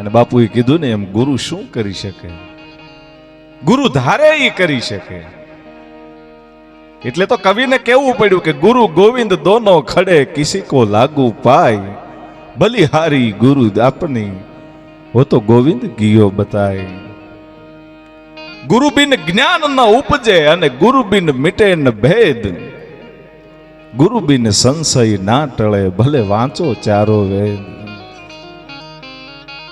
અને બાપુએ કીધું ને એમ, ગુરુ શું કરી શકે? ગુરુ ધારે એ કરી શકે. એટલે તો કવિને કેવું પડ્યું કે, ગુરુ ગોવિંદ દોનો ખડે કિસી કો લાગુ પાય. બલિહારી ગુરુ આપની હો તો ગોવિંદ ગીયો બતાય. ગુરુ બિન જ્ઞાન ન ઉપજે અને ગુરુ બિન મિટે ન ભેદ. ગુરુ બિન સંશય ના ટળે, ભલે વાંચો ચારો વેદ.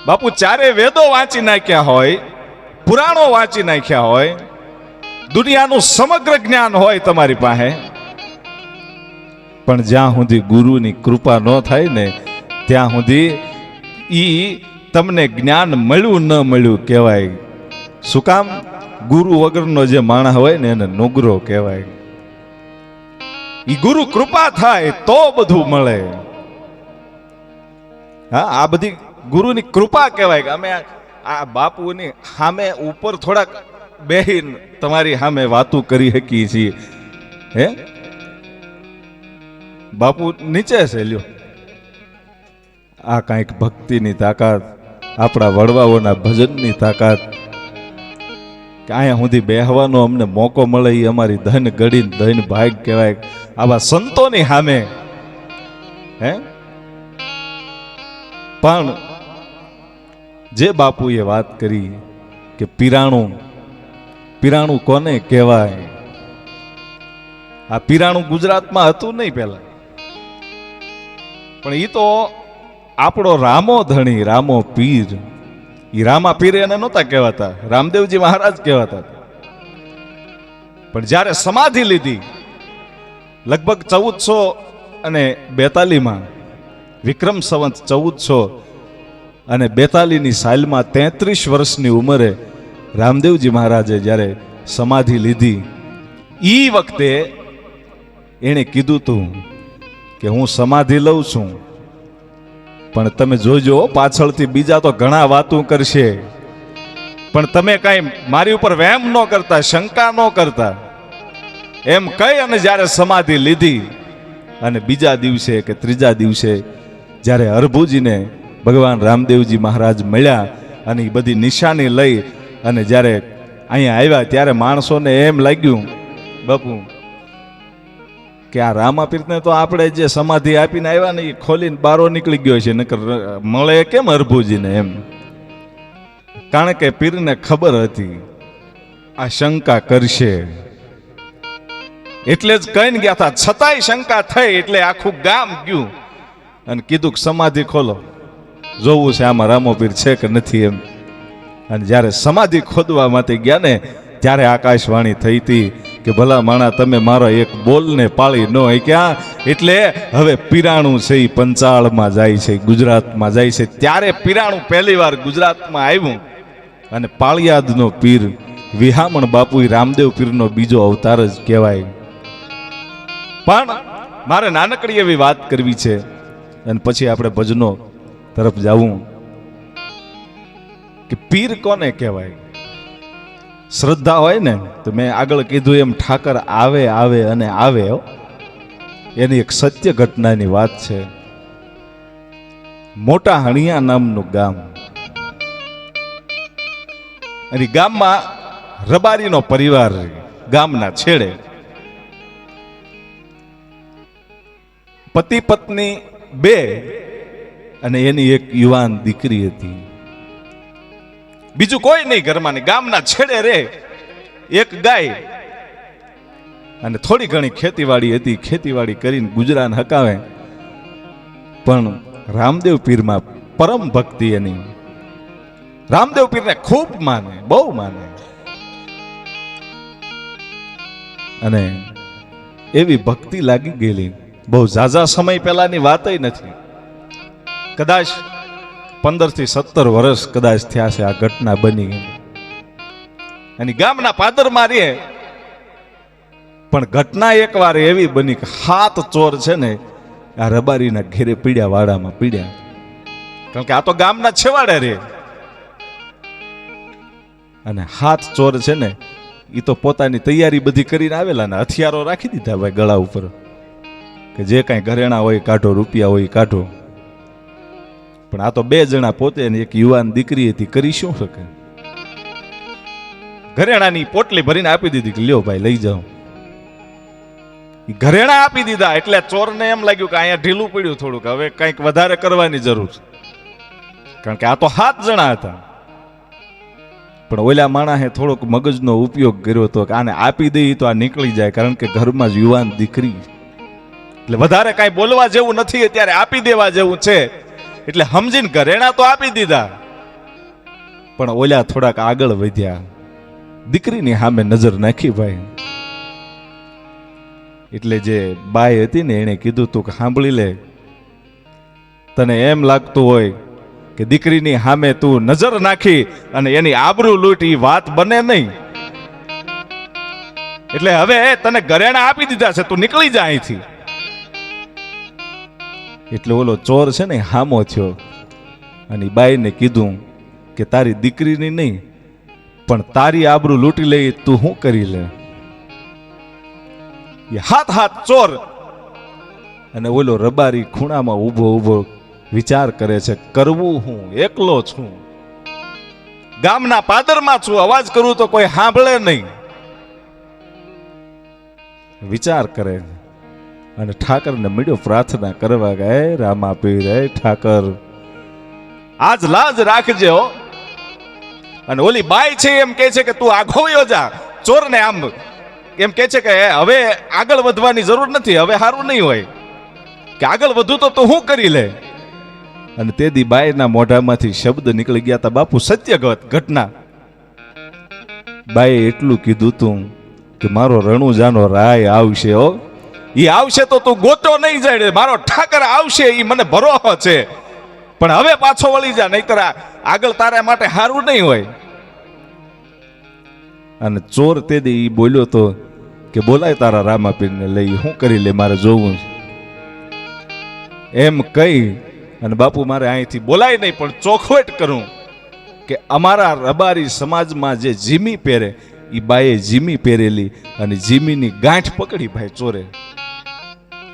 બાપુ ચારે વેદો વાંચી નાખ્યા હોય, પુરાણો વાંચી નાખ્યા હોય, દુનિયાનું સમગ્ર જ્ઞાન હોય તમારી પાસે. પણ જ્યાં સુધી ગુરુની કૃપા ન થાય ને, ત્યાં સુધી ઈ તમને જ્ઞાન મળ્યું ન મળ્યું કહેવાય. શું કામ? ગુરુ વગરનો જે માણસ હોય ને, એને નુગરો કહેવાય. ઈ ગુરુ કૃપા થાય તો બધું મળે. હા, આ બધી ગુરુની કૃપા કહેવાય કે અમે આ બાપુની સામે ઉપર થોડાક બેહીન તમારી સામે વાતું કરી શકીએ છીએ. હે? બાપુ નીચે છે, લ્યો. આ કાંઈક ભક્તિની તાકાત, આપણા વડવાઓના ભજનની તાકાત. કે અહીંયા સુધી બેહવાનો અમને મોકો મળે એ અમારી ધન ગડી ધન ભાગ કહેવાય. આવા સંતોની સામે. હે? પણ જે બાપુએ વાત કરી કે પીરાણું પીરાણું કોને કહેવાય? આ પીરાણું ગુજરાતમાં હતું નહીં પહેલા. પણ એ તો આપણો રામો ધણી, રામો પીર. એ રામા પીર એને નહોતા કહેવાતા, રામદેવજી મહારાજ કહેવાતા પણ જ્યારે સમાધિ લીધી, લગભગ ચૌદસો અને બેતાલીમાં વિક્રમ સંવત ચૌદસો અને બેતાલીની સાલમાં તેત્રીસ વર્ષની ઉંમરે રામદેવજી મહારાજે જ્યારે સમાધિ લીધી એ વખતે એણે કીધું તું કે હું સમાધિ લઉં છું, પણ તમે જોજો, પાછળથી બીજા તો ઘણા વાતું કરશે. પણ તમે કાંઈ મારી ઉપર વહેમ ન કરતા, શંકા ન કરતા. એમ કહી અને જ્યારે સમાધિ લીધી, અને બીજા દિવસે કે ત્રીજા દિવસે જ્યારે હરભુજીને ભગવાન રામદેવજી મહારાજ મળ્યા અને એ બધી નિશાની લઈ અને જ્યારે અહીંયા આવ્યા ત્યારે માણસોને એમ લાગ્યું, બાપુ, કે આ રામાપીરને તો આપણે જે સમાધિ આપીને આવ્યા ને એ ખોલીને બારો નીકળી ગયો છે, નકર મળે કેમ અર્ભુજીને એમ? કારણ કે પીરને ખબર હતી, આ શંકા કરશે. એટલે જ કહીને ગયા હતા છતાંય શંકા થઈ, એટલે આખું ગામ ગયું. અને કીધું સમાધિ ખોલો. જોવું છે આમાં રામોપીર છે કે નથી એમ. અને જ્યારે સમાધિ ખોદવા માટે ગયા ને, ત્યારે આકાશવાણી થઈ હતી કે ભલા માણા, તમે મારો એક બોલને પાળી ન હક્યા ક્યાં એટલે હવે પીરાણું છે એ પંચાળમાં જાય છે, ગુજરાતમાં જાય છે. ત્યારે પીરાણું પહેલી વાર ગુજરાતમાં આવ્યું. અને પાળિયાદનો પીર, વિહામણ બાપુ રામદેવ પીરનો બીજો અવતાર જ કહેવાય. પણ મારે નાનકડી એવી વાત કરવી છે. અને પછી આપણે ભજનો તરફ જવું કે પીર કોને કહેવાય? શ્રદ્ધા હોય ને, તો મેં આગળ કીધું એમ, ઠાકર આવે આવે અને આવે એની એક સત્ય ઘટનાની વાત છે. મોટા હણિયા નામનું ગામ. અને ગામમાં રબારીનો પરિવાર ગામના છેડે. પતિ પત્ની બે અને એની એક યુવાન દીકરી હતી. બીજું કોઈ નહીં ઘરમાં નહીં ગામના છેડે રે, એક ગાય. અને થોડી ઘણી ખેતીવાડી હતી, ખેતીવાડી કરીને ગુજરાન હકાવે. પણ રામદેવ પીરમાં પરમ ભક્તિ એની. રામદેવ પીરને ખૂબ માને, બહુ માને. અને એવી ભક્તિ લાગી ગયેલી. બહુ ઝાઝા સમય પહેલાની વાતય નથી. કદાચ પંદરથી સત્તર વર્ષ કદાચ થયા છે આ ઘટના બની. અને ગામના પાદર રે પણ ઘટના એકવાર એવી બની કે હાથ ચોર છે ને, આ રબારીના ઘેરે પીડ્યા, વાડામાં પીડ્યા. કારણ કે આ તો ગામના છેવાડે રે અને હાથ ચોર છે ને એ તો પોતાની તૈયારી બધી કરીને આવેલા ને હથિયારો રાખી દીધા ભાઈ ગળા ઉપર. કે જે કાંઈ ઘરેણા હોય કાઢો રૂપિયા હોય કાઢો પણ આ તો બે જણા પોતે એક યુવાન દીકરી હતી કરી શું શકે? ઘરેણાની પોટલી ભરીને આપી દીધી કે લ્યો ભાઈ લઈ જાઓ. ઘરેણા આપી દીધા એટલે ચોરને એમ લાગ્યું કે અહીંયા ઢીલું પડ્યું થોડુંક. હવે કંઈક વધારે કરવાની જરૂર છે. કારણ કે આ તો સાત જણા હતા. પણ ઓલા માણસે થોડોક મગજનો ઉપયોગ કર્યો હતો કે આને આપી દઈએ તો આ નીકળી જાય, કારણ કે ઘરમાં જ યુવાન દીકરી એટલે વધારે કાંઈ બોલવા જેવું નથી અત્યારે આપી દેવા જેવું છે. એટલે સમજીને ઘરેણા તો આપી દીધા. પણ ઓલા થોડાક આગળ વધ્યા. દીકરીની સામે નજર નાખી ભાઈ. એટલે જે બાઈ હતી ને એણે કીધું, તું કે સાંભળી લે. તને એમ લાગતું હોય કે દીકરીની સામે તું નજર નાખી અને એની આબરૂ લૂંટી વાત બને નહીં. એટલે હવે તને ઘરેણા આપી દીધા છે, તું નીકળી જા અહીંથી. એટલે ઓલો ચોર છે ને, હામો થયો. અને બાઈને કીધું કે, તારી દીકરીની નહીં, પણ તારી આબરૂ લૂંટી લઈ તું શું કરી લે? એ હાથ હાથ ચોર. અને ઓલો રબારી ખૂણામાં ઊભો ઊભો વિચાર કરે છે, કરવું હું, એકલો છું. ગામના પાદરમાં છું, અવાજ કરું તો કોઈ સાંભળે નહીં. વિચાર કરે અને ઠાકરને મળ્યો પ્રાર્થના કરવા "હે રામા પીર ઠાકર. આજ લાજ રાખજે હો. અને ઓલી બાઈ છે એમ કે છે કે, તું આઘોયો જા, ચોરને આમ એમ કે છે કે હવે આગળ વધવાની જરૂર નથી, હવે સારું નહીં હોય. કે, આગળ વધુ તો તું શું કરી લે? અને તે દી બાઈના મોઢામાંથી શબ્દ નીકળી ગયા હતા બાપુ, સત્યગત ઘટના. બાઈએ એટલું કીધું તું કે, મારો રણુજાનો રાય આવશે હો. ઈ આવશે તો તું ગોતો નહીં જાય. મારો ઠાકર આવશે એ મને ભરોહો છે. પણ હવે પાછો વળી જા, નહીતર આગળ તારા માટે સારું નહીં હોય. અને ચોર તે દી એ બોલ્યો તો કે બોલાય તારા રામાપીરને લઈ શું કરી લે, મારે જોવું એમ કહી અને બાપુ મારે અહીંથી બોલાય નહીં, પણ ચોખવટ કરું કે અમારા રબારી સમાજમાં જે જીમી પહેરે એ બાએ જીમી પહેરેલી અને જીમીની ગાંઠ પકડી ભાઈ ચોરે.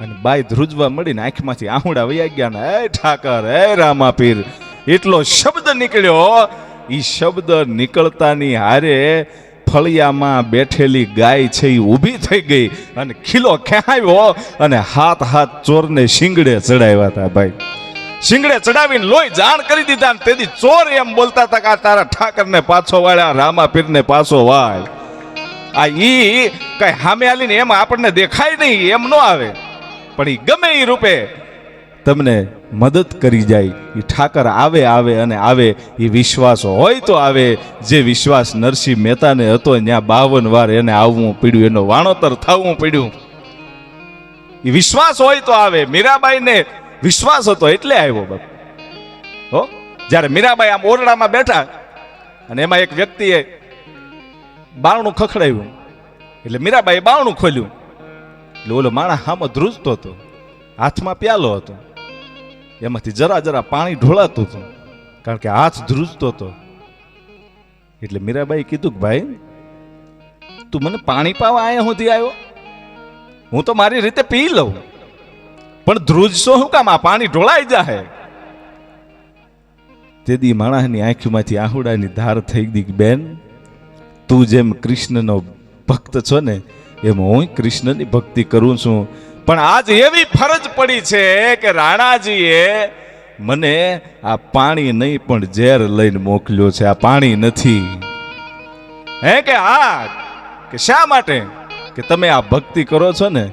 અને બાઈ ધ્રુજવા મળીને આંખમાંથી આહુડા વયા ગયા ને, એ ઠાકર, એ રામાપીર. એટલો શબ્દ નીકળ્યો. એ શબ્દ નીકળતાની હારે ફળિયામાં બેઠેલી ગાય છે એ ઊભી થઈ ગઈ અને ખીલો ખેહાવ્યો અને હાથ હાથ ચોરને શિંગડે ચડાવ્યા હતા ભાઈ. શિંગડે ચડાવીને લોહી જાણ કરી દીધા ને તેથી ચોર એમ બોલતા હતા કે આ તારા ઠાકરને પાછો વાળ્યા રામાપીરને પાછો વાળ. આ ઈ કઈ સામે આલીને એમ આપણને દેખાય નહીં, એમ ન આવે. પણ એ ગમે એ રૂપે. તમને મદદ કરી જાય એ ઠાકર આવે આવે અને આવે એ વિશ્વાસ હોય તો આવે. જે વિશ્વાસ નરસિંહ મહેતાને હતો ત્યાં બાવન વાર એને આવવું પડ્યું, એનો વાણોતર થવું પડ્યું. એ વિશ્વાસ હોય તો આવે. મીરાબાઈને વિશ્વાસ હતો એટલે આવ્યો બાપ. હો? જ્યારે મીરાબાઈ આમ ઓરડામાં બેઠા અને એમાં એક વ્યક્તિએ બારણું ખખડાવ્યું. એટલે મીરાબાઈએ બારણું ખોલ્યું. એટલે ઓલો માણસ હામો ધ્રુજતો હતો. હાથમાં પ્યાલો હતો. એમાંથી જરા જરા પાણી ઢોળાતું હતું. કારણ કે હાથ ધ્રુજતો હતો. એટલે મીરાબાઈ કીધું કે ભાઈ, તું મને પાણી પાવા અહીંયા સુધી આવ્યો? હું તો મારી રીતે પી લઉં. પણ ધ્રુજશો શું કામ? આ પાણી ઢોળાઈ જાહે. તેદી માણસની આંખમાંથી આહુડાની ધાર થઈ ગઈ બેન, તું જેમ કૃષ્ણનો ભક્ત છો ને એમ હું કૃષ્ણની ભક્તિ કરું છું. પણ આજ એવી ફરજ પડી છે કે રાણાજીએ મને આ પાણી નહીં પણ ઝેર લઈને મોકલ્યો છે. આ પાણી નથી. હે કે હા કે શા માટે? કે તમે આ ભક્તિ કરો છો ને?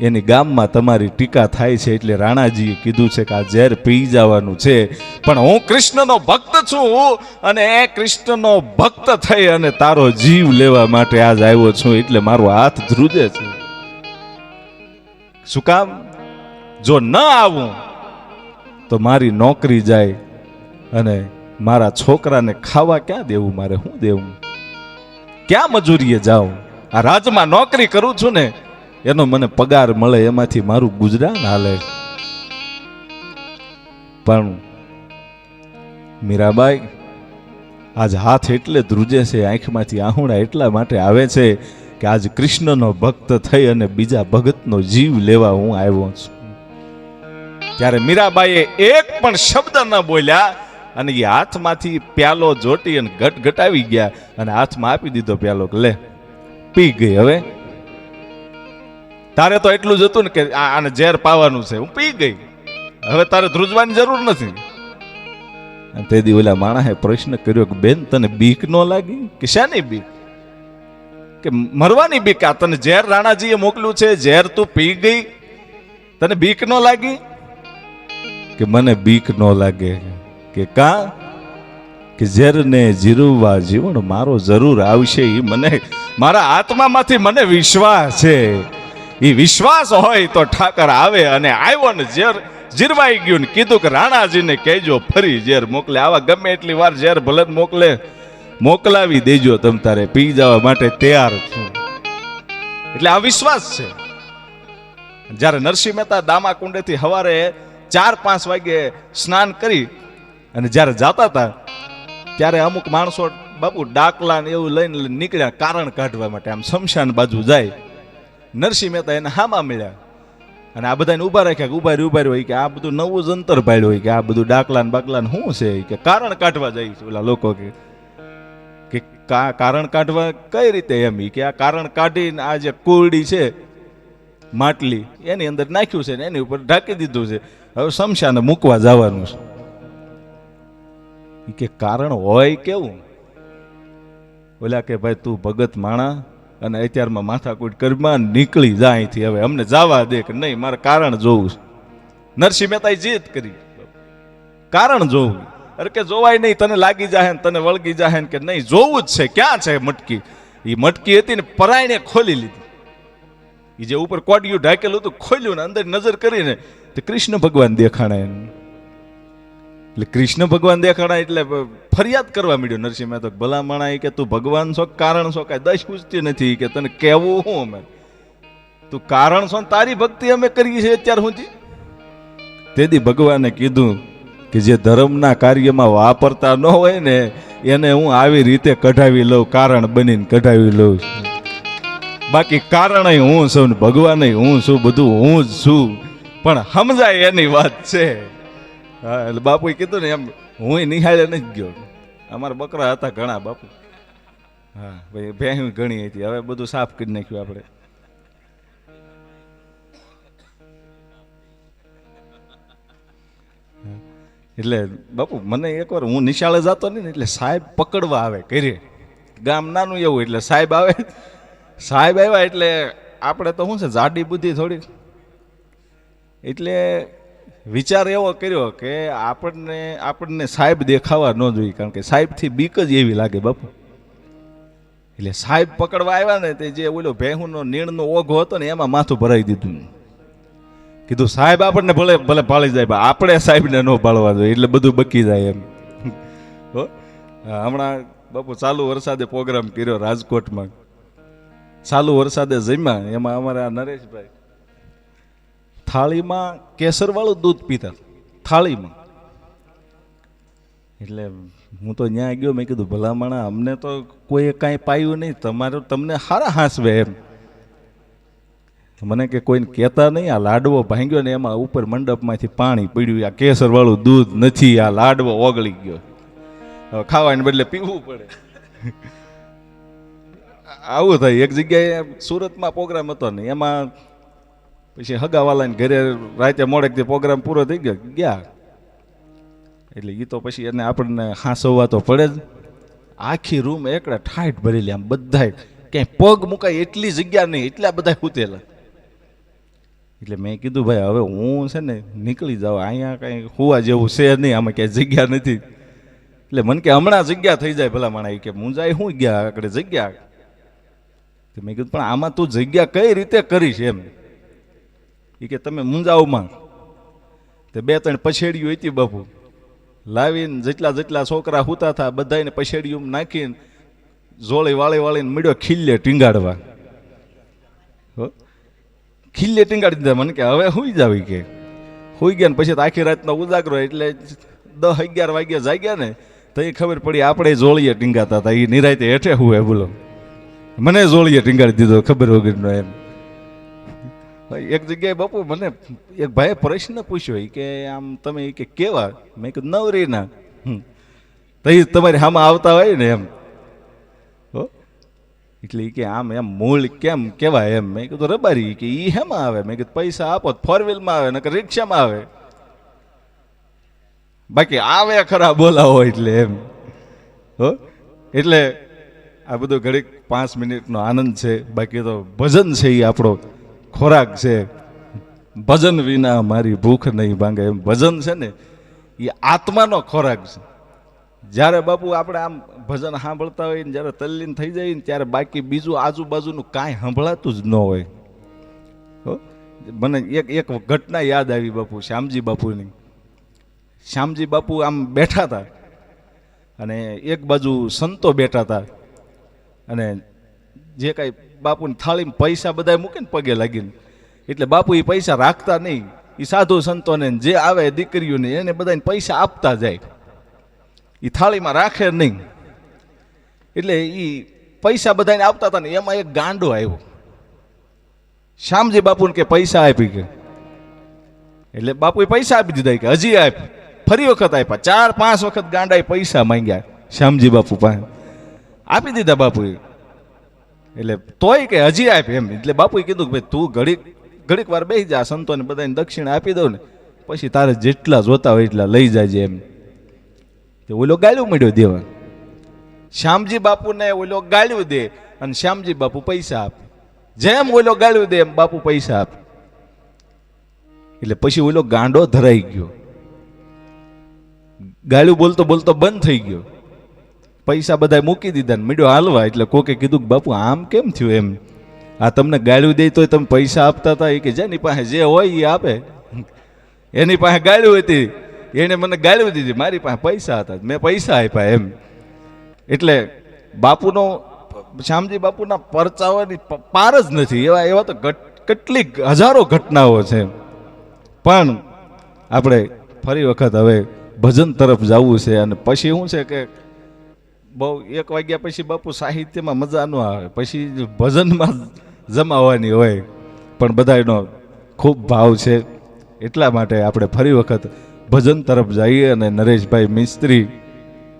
એની ગામમાં તમારી ટીકા થાય છે એટલે રાણાજીએ કીધું છે કે આ ઝેર પી જવાનું છે. પણ હું કૃષ્ણનો ભક્ત છું અને એ કૃષ્ણનો ભક્ત થઈ અને તારો જીવ લેવા માટે આજ આવ્યો છું એટલે મારો હાથ ધ્રુજે છે. શું કામ? જો ન આવું, તો મારી નોકરી જાય અને મારા છોકરાને ખાવા ક્યાં દેવું? મારે શું દેવું? ક્યાં મજૂરીએ જાઉં? આ રાજમાં નોકરી કરું છું ને એનો મને પગાર મળે એમાંથી મારું ગુજરાન હાલે. પણ મીરાબાઈ, આજ હાથ એટલે ધ્રુજે છે, આંખમાંથી આહુણા એટલા માટે આવે છે કે આજ કૃષ્ણનો ભક્ત થઈ અને બીજા ભગતનો જીવ લેવા હું આવ્યો છું. ત્યારે મીરાબાઈએ એક પણ શબ્દ ન બોલ્યા અને એ હાથમાંથી પ્યાલો જોટી અને ઘટ ઘટાવી ગયા અને હાથમાં આપી દીધો પ્યાલો લે, પી ગઈ હવે. તારે તો એટલું જ હતું ને કે આને ઝેર પાવાનું છે. હું પી ગઈ. હવે તારે ધ્રુજવાની જરૂર નથી. તે દી ઓલા માણસે પ્રશ્ન કર્યો કે, બેન, તને બીક ન લાગી? કે, શાની બીક? કે, મરવાની બીક? આ તને ઝેર રાણાજીએ મોકલ્યું છે. ઝેર તું પી ગઈ. તને બીક ન લાગી? કે, મને બીક ન લાગે. કે, કા? કે, ઝેરને જીરવવા જીવન મારો જરૂર આવશે. એ મને, મારા આત્મામાંથી મને વિશ્વાસ છે. એ વિશ્વાસ હોય તો ઠાકર આવે અને આવ્યો ને ઝેર, જીરવાઈ ગયું ને કીધું કે રાણાજીને કહેજો, ફરી ઝેર મોકલે. આવા ગમે એટલી વાર ઝેર ભલે મોકલે, મોકલાવી દેજો તમ તારે, પી જવા માટે તૈયાર છું. એટલે આ વિશ્વાસ છે. જ્યારે નરસિંહ મહેતા દામા કુંડેથી હવારે ચાર પાંચ વાગે સ્નાન કરી અને જ્યારે જાતા હતા, ત્યારે અમુક માણસો બાપુ ડાકલા ને એવું લઈને નીકળ્યા કારણ કાઢવા માટે. આમ શમશાન બાજુ જાય. નરસિંહ મહેતા એને હામાં મળ્યા. અને આ બધાને ઊભા રાખ્યા કે ઊભા ઊભા હોય કે આ બધું નવું જ અંતર પાડ્યું હોય, કે આ બધું ડાકલા ને શું છે? કે કારણ કાઢવા જાય છે ઓલા લોકો કે કે કારણ કાઢવા કઈ રીતે એમ? કે આ કારણ કાઢીને આ જે કોરડી છે, માટલી, એની અંદર નાખ્યું છે ને એની ઉપર ઢાંકી દીધું છે. હવે શમશાને મૂકવા જવાનું છે. કે કારણ હોય કેવું? ઓલા કે ભાઈ તું ભગત માણા અને અત્યારમાં માથાકૂટ કરમાં નીકળી જાય અહીંથી. હવે અમને જવા દે કે નહીં, મારે કારણ જોવું છે. નરસિંહ મહેતાએ જીત કરી. કારણ જોવું. અરે કે જોવાય નહીં, તને લાગી જાહે ને તને વળગી જાહે ને કે નહીં, જોવું જ છે, ક્યાં છે મટકી? એ મટકી હતી ને પરાયણે ખોલી લીધી. એ જે ઉપર કોડિયું ઢાકેલું હતું, ખોલ્યું ને અંદર નજર કરીને, તે કૃષ્ણ ભગવાન દેખાણા એને એટલે કૃષ્ણ ભગવાન દેખાડા એટલે ફરિયાદ કરવા મળ્યો નરસિંહ મહેતા ભલા માણા કે તું ભગવાન છો, કારણ છો, કાંઈ દશ પૂછતી નથી કે તને કહેવું હું અમે? તું કારણ છો તારી ભક્તિ અમે કરીએ છીએ અત્યાર સુધી? તેથી ભગવાને કીધું કે જે ધર્મના કાર્યમાં વાપરતા ન હોય ને, એને હું આવી રીતે કઢાવી લઉં, કારણ બનીને કઢાવી લઉં બાકી કારણ હું છું ભગવાન હું છું, બધું હું જ છું. પણ સમજાય એની વાત છે. હા, એટલે બાપુએ કીધું ને એમ, હું નિહાળે નથી ગયો. અમારા બકરા હતા ઘણા બાપુ. હા, ભાઈ, ભેહું ઘણી હતી. હવે બધું સાફ કરી નાખ્યું આપણે. એટલે બાપુ, મને એકવાર હું નિશાળે જતો નહીં ને, એટલે સાહેબ પકડવા આવે કરીએ ગામ નાનું એવું, એટલે સાહેબ આવે. સાહેબ આવ્યા એટલે આપણે તો શું છે, જાડી બુદ્ધિ થોડી એટલે વિચાર એવો કર્યો કે આપણને આપણને સાહેબ દેખાવા ન જોઈએ, કારણ કે સાહેબથી બીક જ એવી લાગે બાપુ. એટલે સાહેબ પકડવા આવ્યા ને તે જે ઓલો ભેહુનો નીણનો ઓઘો હતો ને એમાં માથું ભરાઈ દીધું કીધું, સાહેબ, આપણને ભલે ભલે પાળી જાય, પણ આપણે સાહેબને ન પાળવા જોઈએ, એટલે બધું બકી જાય એમ. હો, હમણાં બાપુ ચાલુ વરસાદે પ્રોગ્રામ કર્યો રાજકોટમાં. ચાલુ વરસાદે જમ્યા, એમાં અમારા નરેશભાઈ થાળીમાં કેસરવાળું દૂધ પીતા થાળીમાં. એટલે હું તો ત્યાં ગયો, મેં કીધું, ભલામણા, અમને તો કોઈએ કાંઈ પાયું નહીં. તમારે તમને હારા હાંસવે એમ. મને કે કોઈને કહેતા નહીં, આ લાડવો ભાંગ્યો ને એમાં ઉપર મંડપમાંથી પાણી પડ્યું. આ કેસરવાળું દૂધ નથી, આ લાડવો ઓગળી ગયો. ખાવાને બદલે પીવું પડે. આવું થાય. એક જગ્યાએ સુરતમાં પ્રોગ્રામ હતો ને, એમાં પછી હગાવાલાને ઘરે રાતે મોડેકથી પ્રોગ્રામ પૂરો થઈ ગયો, ગયા. એટલે એ તો પછી એને આપણને હાંસવવા તો પડે જ. આખી રૂમ એકડા ઠાઠ ભરેલી, આમ બધાય ક્યાંય પગ મુકાય એટલી જગ્યા નહીં, એટલા બધા ઉતેલા. એટલે મેં કીધું, ભાઈ, હવે હું છે ને નીકળી જાઉં, અહીંયા કાંઈ હોવા જેવું છે નહીં, આમાં ક્યાંય જગ્યા નથી. એટલે મને કે હમણાં જગ્યા થઈ જાય ભલા માણા કે મુંજાય હું ગયા, આગળ જગ્યા. મેં કીધું, પણ આમાં તું જગ્યા કઈ રીતે કરીશ એમ? એ કે તમે મુંજાવમાં તે બે ત્રણ પછેડીઓ હતી બાપુ. લાવીને જેટલા જેટલા છોકરા હૂતા હતા બધાને પછેડીઓ નાખીને જોળી વાળી વાળીને મળ્યો ખીલ્લે ટીંગાડવા. હો? ખીલ્લે ટીંગાડી દીધા. મને કે હવે હુઈ જાવી કે. હુઈ ગયા ને પછી આખી રાતનો ઉજાગરો એટલે દસ અગિયાર વાગ્યા જાગ્યા ને, તો એ ખબર પડી આપણે જોળીએ ટીંગાતા હતા. એ નિરાયતે હેઠે હુએ બોલો. મને જોળીએ ટીંગાડી દીધો, ખબર વગરનો એમ. એક જગ્યાએ બાપુ મને એક ભાઈએ પ્રશ્ન પૂછ્યો કે, આમ તમે કે કેવા? મેં કીધું, નવરીના. તો તમારી સામે આવતા હોય ને એમ. હો? એટલે કે, આમ એમ મૂળ કેમ કેવાય એમ? મેં કીધું, રબારી. કે એ હેમાં આવે? મેં કીધું, પૈસા આપો ફોર વ્હીલમાં આવે, નકર રિક્ષામાં આવે. બાકી આવે ખરા બોલાવો એટલે એમ. હો? એટલે આ બધું ઘડીક પાંચ મિનિટનો આનંદ છે, બાકી તો ભજન છે એ આપણો. ખોરાક છે. ભજન વિના મારી ભૂખ નહીં ભાંગે એમ ભજન છે ને, એ આત્માનો ખોરાક છે. જ્યારે બાપુ આપણે આમ ભજન સાંભળતા હોય ને, જ્યારે તલ્લીન થઈ જાય ને, ત્યારે બાકી બીજું આજુબાજુનું કાંઈ સાંભળાતું જ ન હોય. હો? મને એક એક ઘટના યાદ આવી બાપુ, શ્યામજી બાપુની. શ્યામજી બાપુ આમ બેઠા હતા. અને એક બાજુ સંતો બેઠા હતા. અને જે કાંઈ બાપુની થાળીમાં પૈસા બધા મૂકીને પગે લાગીને. એટલે બાપુ એ પૈસા રાખતા નહીં. એ સાધુ સંતોને જે આવે દીકરીઓને એને બધાને પૈસા આપતા જાય. એ થાળીમાં રાખે નહીં. એટલે એ પૈસા બધાને આપતા હતા ને એમાં એક ગાંડો આવ્યો. શ્યામજી બાપુને કે પૈસા આપી કે. એટલે બાપુએ પૈસા આપી દીધા કે હજી આપ. ફરી વખત આપ્યા. ચાર પાંચ વખત ગાંડાએ પૈસા માંગ્યા શ્યામજી બાપુ પાસે. આપી દીધા બાપુએ. એટલે તોય કે હજી આપ એમ. એટલે બાપુએ કીધું કે ભાઈ તું ઘડીક ઘડીક વાર બેસી જા, સંતોને બધાને દક્ષિણ આપી દઉં ને. પછી તારે જેટલા જોતા હોય એટલા લઈ જાજે એમ. તે ઓલો ગાળ્યું મળ્યો દેવા. શ્યામજી બાપુને ઓલો ગાળ્યું દે અને શ્યામજી બાપુ પૈસા આપે. જેમ ઓલો ગાળ્યું દે એમ બાપુ પૈસા આપે. એટલે પછી ઓલો ગાંડો ધરાઈ ગયો. ગાળ્યું બોલતો બોલતો બંધ થઈ ગયો. પૈસા બધા મૂકી દીધા ને મીડ્યો હાલવા. એટલે કોકે કીધું કે, બાપુ, આમ કેમ થયું એમ? આ તમને ગાળ્યું દે તોય તમે પૈસા આપતા હતા. એ કે, જેની પાસે જે હોય એ આપે. એની પાસે ગાળ્યું હતી. એને મને ગાળ્યું દીધી. મારી પાસે પૈસા હતા. મેં પૈસા આપ્યા એમ. એટલે બાપુનો, શ્યામજી બાપુના પરચાવાની પાર જ નથી. એવા એવા તો કેટલીક હજારો ઘટનાઓ છે. પણ આપણે ફરી વખત હવે ભજન તરફ જવું છે. અને પછી શું છે કે બહુ એક વાગ્યા પછી બાપુ સાહિત્યમાં મજા ન આવે. પછી ભજનમાં જમાવાની હોય. પણ બધાનો ખૂબ ભાવ છે. એટલા માટે આપણે ફરી વખત ભજન તરફ જઈએ અને નરેશભાઈ મિસ્ત્રી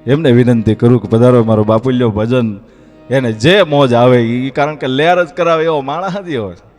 એમને વિનંતી કરું કે પધારો મારો બાપુલ્યો ભજન. એને જે મોજ આવે એ કારણ કે લેર જ કરાવે એવો માણસ જ એવો છે.